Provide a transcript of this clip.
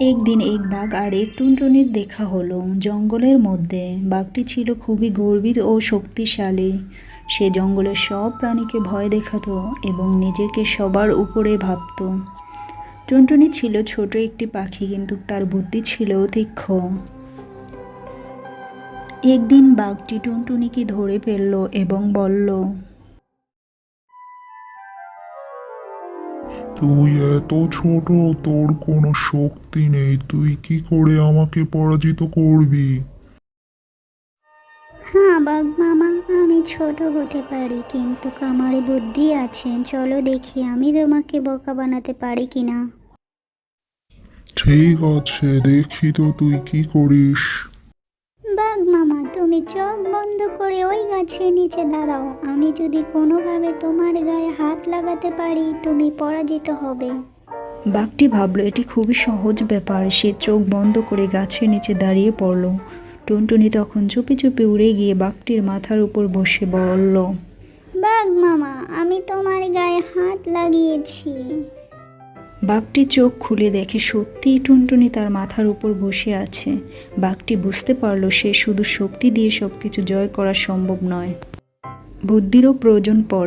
একদিন এক বাঘ আর এক টুনটুনির দেখা হলো। জঙ্গলের মধ্যে বাঘটি ছিল খুবই গর্বিত ও শক্তিশালী। সে জঙ্গলের সব প্রাণীকে ভয় দেখাতো এবং নিজেকে সবার উপরে ভাবতো। টুনটুনি ছিল ছোট একটি পাখি, কিন্তু তার বুদ্ধি ছিল তীক্ষ্ণ। একদিন বাঘটি টুনটুনিকে ধরে ফেলল এবং বলল তুই এত ছোট তোর কোনো শক্তি নেই। তুই কি করে আমাকে পরাজিত করবি? হ্যাঁ বাঘ মামা আমি ছোট হতে পারি কিন্তু আমার বুদ্ধি আছে। চলো দেখি আমি তোমাকে বোকা বানাতে পারি কিনা। ঠিক আছে দেখি তো তুই কি করিস। তুমি চোখ বন্ধ করে ওই গাছের নিচে দাঁড়াও। আমি যদি কোনোভাবে তোমার গায়ে হাত লাগাতে পারি তুমি পরাজিত হবে। বাঘটি ভাবলো এটি খুবই সহজ ব্যাপার। সে চোখ বন্ধ করে গাছের নিচে দাঁড়িয়ে পড়ল। টুনটুনি তখন চুপি চুপি উড়ে গিয়ে বাঘটির মাথার উপর বসে বলল বাঘ মামা আমি তোমার গায়ে হাত লাগিয়েছি। বাঘটি চোখ খুলে দেখে সত্যিই টুনটুনি তার মাথার উপর বসে আছে। বাঘটি বুঝতে পারল সে শুধু শক্তি দিয়ে সব কিছু জয় করা সম্ভব নয়। বুদ্ধিরও প্রয়োজন পড়ে।